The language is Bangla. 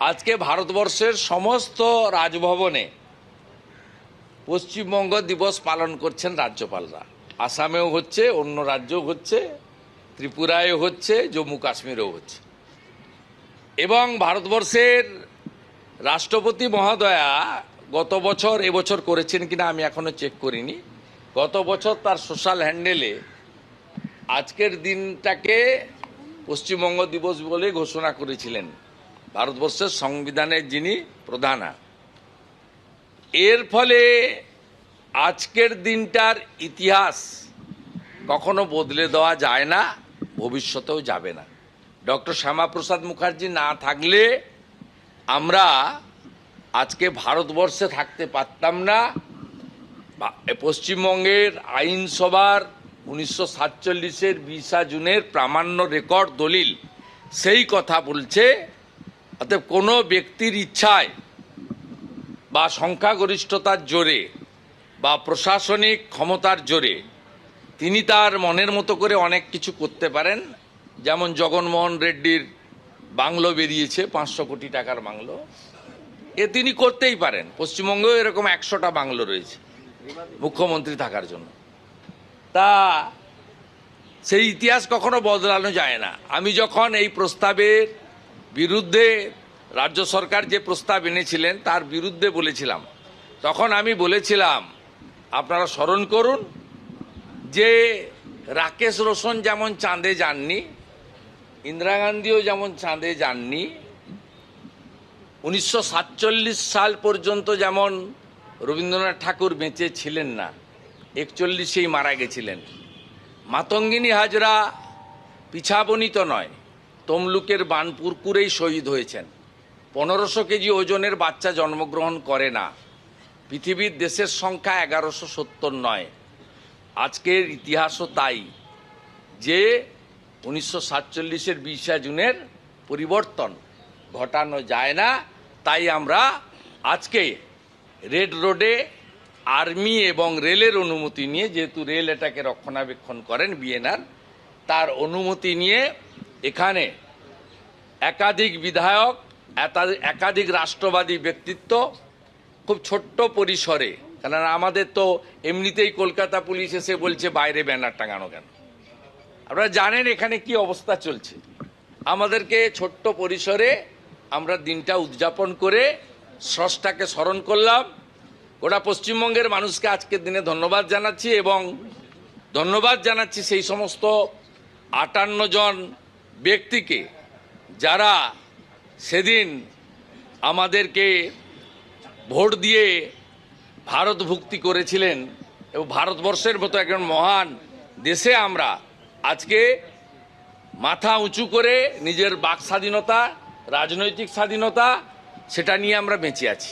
আজকে ভারতবর্ষের সমস্ত রাজভবনে পশ্চিমবঙ্গ দিবস পালন করছেন রাজ্যপালরা। আসামেও হচ্ছে, অন্য রাজ্যও হচ্ছে, ত্রিপুরায়ও হচ্ছে, জম্মু কাশ্মীরেও হচ্ছে। এবং ভারতবর্ষের রাষ্ট্রপতি মহোদয়া গত বছর এবছর করেছেন কিনা আমি এখনও চেক করিনি। গত বছর তার সোশ্যাল হ্যান্ডেলে আজকের দিনটাকে পশ্চিমবঙ্গ দিবস বলে ঘোষণা করেছিলেন। ভারতবর্ষের সংবিধানের যিনি প্রধানা। এর ফলে আজকের দিনটার ইতিহাস কখনো বদলে দেওয়া যায় না, ভবিষ্যতেও যাবে না। ডক্টর শ্যামাপ্রসাদ মুখার্জি না থাকলে আমরা আজকে ভারতবর্ষে থাকতে পারতাম না। পশ্চিমবঙ্গের আইনসভার উনিশশো সাতচল্লিশের বিশা জুনের প্রামাণ্য রেকর্ড দলিল সেই কথা বলছে অতএব কোনো ব্যক্তির ইচ্ছায় বা সংখ্যাগরিষ্ঠতার জোরে বা প্রশাসনিক ক্ষমতার জোরে তিনি তার মনের মতো করে অনেক কিছু করতে পারেন। যেমন জগনমোহন রেড্ডির বাংলো বেরিয়েছে, পাঁচশো কোটি টাকার বাংলো। এ তিনি করতেই পারেন। পশ্চিমবঙ্গেও এরকম একশোটা বাংলো রয়েছে মুখ্যমন্ত্রী থাকার জন্য। তা সেই ইতিহাস কখনো বদলানো যায় না। আমি যখন এই প্রস্তাবের বিরুদ্ধে রাজ্য সরকার যে প্রস্তাব এনেছিলেন, তার বিরুদ্ধে বলেছিলাম। তখন আমি বলেছিলাম, আপনারা স্মরণ করুন যে রাকেশ রোশন যেমন চাঁদে যাননি, ইন্দিরা গান্ধীও যেমন চাঁদে যাননি, উনিশশো সাতচল্লিশ সাল পর্যন্ত যেমন রবীন্দ্রনাথ ঠাকুর বেঁচে ছিলেন না, একচল্লিশেই মারা গেছিলেন। মাতঙ্গিনী হাজরা পিছাবনিত নয়। তমলুকের বানপুরকুরেই শহীদ হয়েছেন। পনেরোশো কেজি ওজনের বাচ্চা জন্মগ্রহণ করে না। পৃথিবীর দেশের সংখ্যা এগারোশো সত্তর নয়। আজকের ইতিহাসও তাই যে উনিশশো সাতচল্লিশের বিশা জুনের পরিবর্তন ঘটানো যায় না, তাই আমরা আজকে রেড রোডে আর্মি এবং রেলের অনুমতি নিয়ে, যেহেতু রেল এটাকে রক্ষণাবেক্ষণ করেন বিএনআর, তার অনুমতি নিয়ে এখানে একাধিক বিধায়ক একাধিক রাষ্ট্রবাদী ব্যক্তিত্ব খুব ছোট্ট পরিসরে কারণ আমাদের তো এমনিতেই কলকাতা পুলিশ এসে বলছে, বাইরে ব্যানার টাঙানো কেন? আপনারা জানেন এখানে কি অবস্থা চলছে। আমাদেরকে ছোট্ট পরিসরে আমরা দিনটা উদযাপন করে স্রষ্টাকে স্মরণ করলাম। গোটা পশ্চিমবঙ্গের মানুষকে আজকের দিনে ধন্যবাদ জানাচ্ছি এবং ধন্যবাদ জানাচ্ছি সেই সমস্ত আটান্ন জন ব্যক্তিকে যারা সেদিন আমাদেরকে ভোট দিয়ে ভারত ভুক্তি করেছিলেন এবং ভারতবর্ষের মতো একজন মহান দেশে আমরা আজকে মাথা উঁচু করে নিজের বাক স্বাধীনতা, রাজনৈতিক স্বাধীনতা, সেটা নিয়ে আমরা বেঁচে আছি।